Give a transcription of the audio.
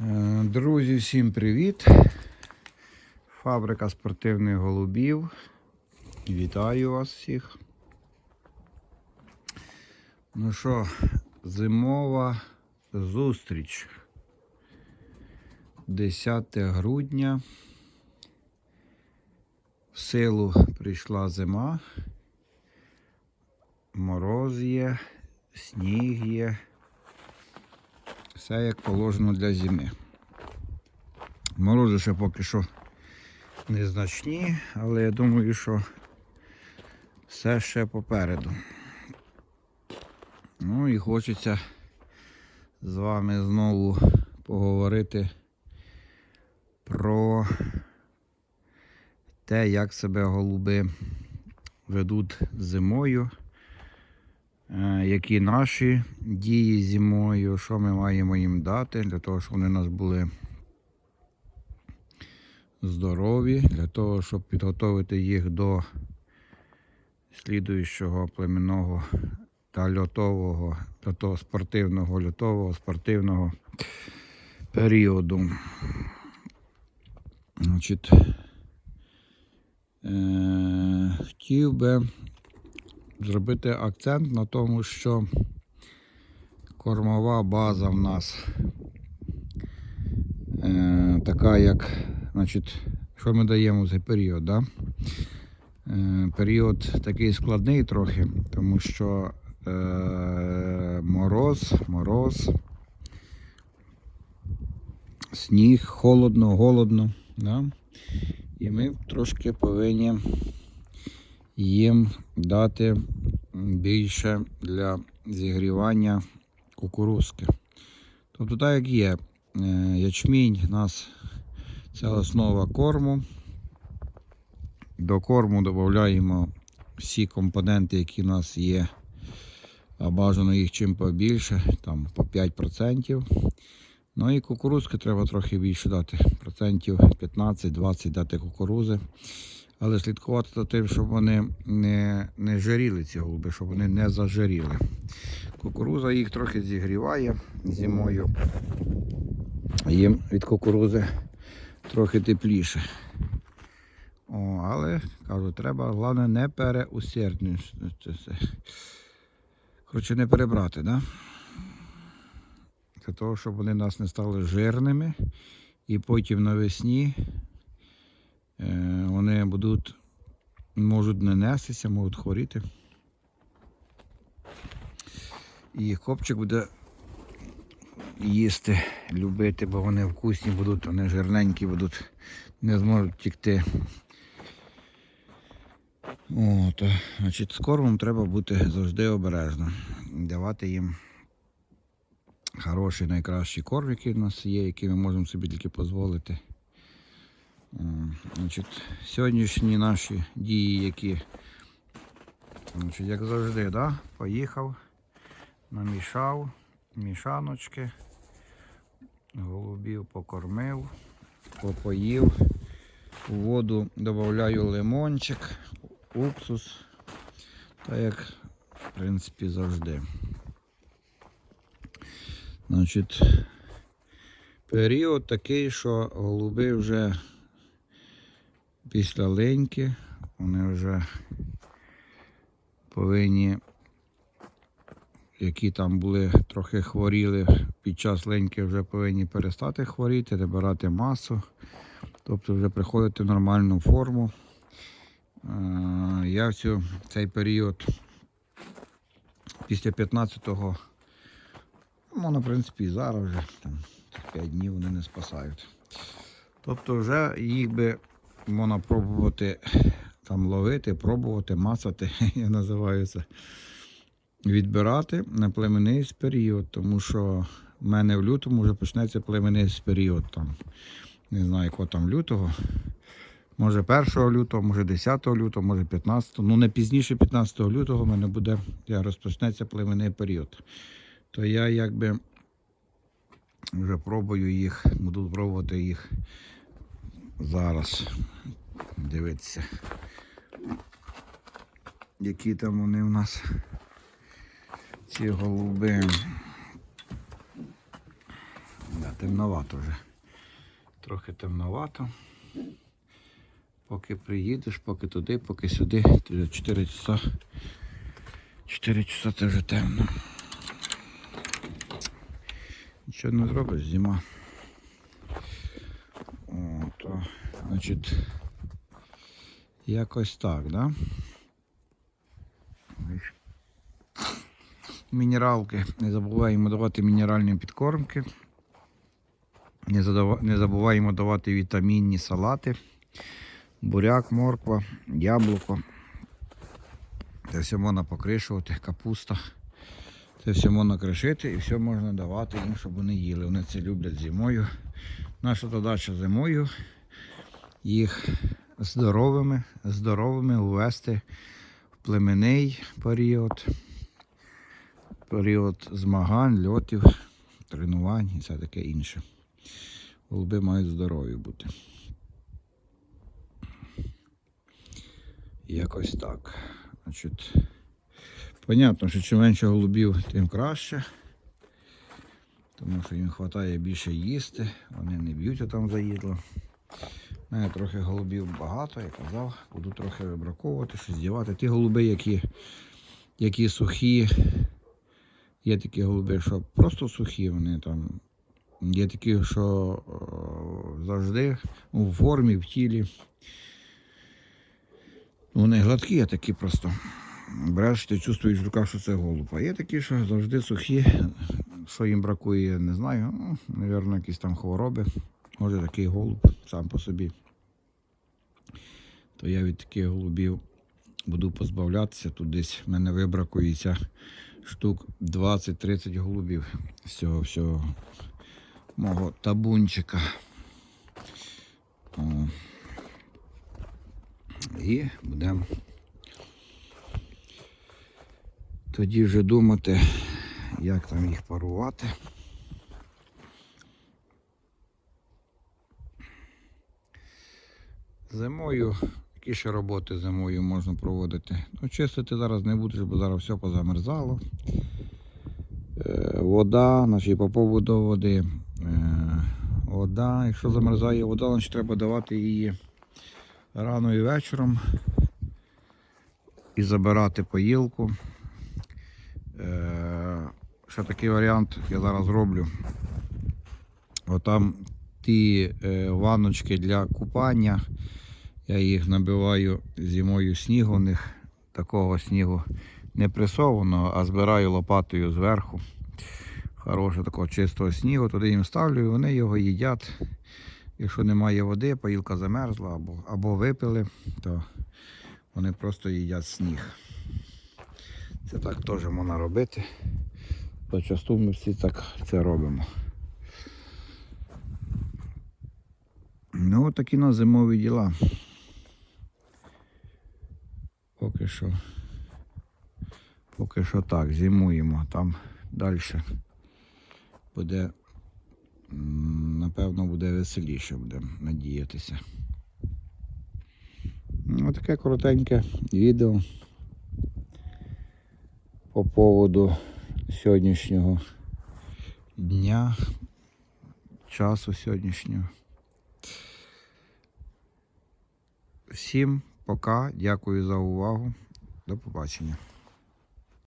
Е, Друзі, всім привіт! Фабрика спортивних голубів. Вітаю вас всіх. Ну що, зимова зустріч. 10 грудня. В силу прийшла зима. Мороз є, сніг є. Все як положено для зими. Морози ще поки що незначні, але я думаю, що все ще попереду. Ну і хочеться з вами знову поговорити про те, як себе голуби ведуть зимою. Е, які наші дії зимою, що ми маємо їм дати, для того, щоб вони у нас були здорові, для того, щоб підготовити їх до слідуючого племінного та льотового, того спортивного, льотового, спортивного періоду. Значить, е- хотів би зробити акцент на тому, що кормова база в нас е, така, як, значить, що ми даємо цей період, да? Е, період такий складний трохи, тому що е, мороз, мороз, сніг, холодно, голодно. Да? І ми трошки повинні їм дати більше для зігрівання кукурузки. Тобто, так як є, е, ячмінь у нас це основа корму. До корму додаємо всі компоненти, які в нас є, а бажано їх чим побільше, там по 5%. Ну і кукурузки треба трохи більше дати, процентів 15-20 дати кукурузи. Але слідкувати за тим, щоб вони не, не жаріли ці голуби, щоб вони не зажаріли. Кукуруза їх трохи зігріває зимою. Їм від кукурузи трохи тепліше. О, але кажу, треба, головне, не переусерднювати. Коротше, не перебрати, да? Для того, щоб вони нас не стали жирними. І потім навесні Вони будуть, можуть не нестися, можуть хворіти. І хлопчик буде їсти, любити, бо вони вкусні будуть, вони жирненькі будуть, не зможуть тікти. От, значить, з кормом треба бути завжди обережно. Давати їм хороший, найкращий корм, який в нас є, який ми можемо собі тільки дозволити. Значить, Сьогоднішні наші дії, які, значить, як завжди, да? поїхав, намішав мішаночки, голубів покормив, попоїв, у воду додаю лимончик, уксус, так як в принципі завжди. Значить, період такий, що голуби вже після леньки вони вже повинні, які там були трохи хворіли, під час леньки вже повинні перестати хворіти, набирати масу, тобто вже приходити в нормальну форму. Е, Я в цей період після 15-го, ну, в принципі, зараз вже там 5 днів вони не спасають. Тобто вже їх би можна пробувати там ловити, пробувати, мацати, я називаю це, відбирати на племенний період, тому що в мене в лютому вже почнеться племенний період. Там, Не знаю, якого там лютого. Може 1 лютого, може 10 лютого, може 15, ну не пізніше 15 лютого в мене буде, я розпочнеться племенний період. То я якби вже пробую їх, буду пробувати їх зараз дивитися, які там вони в нас ці голуби. Да. темновато вже. Трохи темновато. Поки приїдеш, поки туди, поки сюди, вже 4 часа. 4 часа це вже темно. Нічого не зробиш, зима. О, то, значить, якось так, да? Мінералки. Не забуваємо давати мінеральні підкормки. Не, забуваємо давати вітамінні салати. Буряк, морква, яблуко. Це все можна покришувати, капуста. Це все можна кришити і все можна давати їм, щоб вони їли. Вони це люблять зимою. Наша задача зимою їх здоровими, здоровими увести в племенний період, період змагань, льотів, тренувань і все таке інше. Голуби мають здорові бути. Якось так. Значить, понятно, що чим менше голубів, тим краще. Тому що їм вистачає більше їсти, вони не б'ють там за їдло. У мене трохи голубів багато, я казав, буду трохи вибраковувати, щось дівати. Ті голуби, які, які сухі, є такі голуби, що просто сухі, вони там. Є такі, що о, завжди у формі, в тілі. Вони гладкі, а такі просто. Береш, ти чувствуєш в руках, що це голуб. А є такі, що завжди сухі. Що їм бракує, не знаю. Ну, Навірно, якісь там хвороби. Може такий голуб сам по собі. То я від таких голубів буду позбавлятися. Тут десь в мене вибракується штук 20-30 голубів з цього всього мого табунчика. О. І будемо тоді вже думати, як там їх парувати. Зимою, які ще роботи зимою можна проводити? Ну, чистити зараз не будеш, бо зараз все позамерзало. Е, вода, значить по поводу води. Е, вода, якщо замерзає вода, значить треба давати її рано і вечором і забирати поїлку. Е, ще такий варіант я зараз роблю. Отам ті е, ванночки для купання. Я їх набиваю зимою снігу. У них такого снігу не пресованого, а збираю лопатою зверху. Хорошого такого чистого снігу, туди їм ставлю, і вони його їдять. Якщо немає води, поїлка замерзла або, або випили, то вони просто їдять сніг. Це так теж можна робити. Почасту ми всі так це робимо. Ну, такі на зимові діла. Поки що. Поки що так, зимуємо. Там далі буде, напевно, буде веселіше, будемо надіятися. Ну, таке коротеньке відео по поводу сьогоднішнього дня, часу сьогоднішнього. Всім пока, дякую за увагу. До побачення.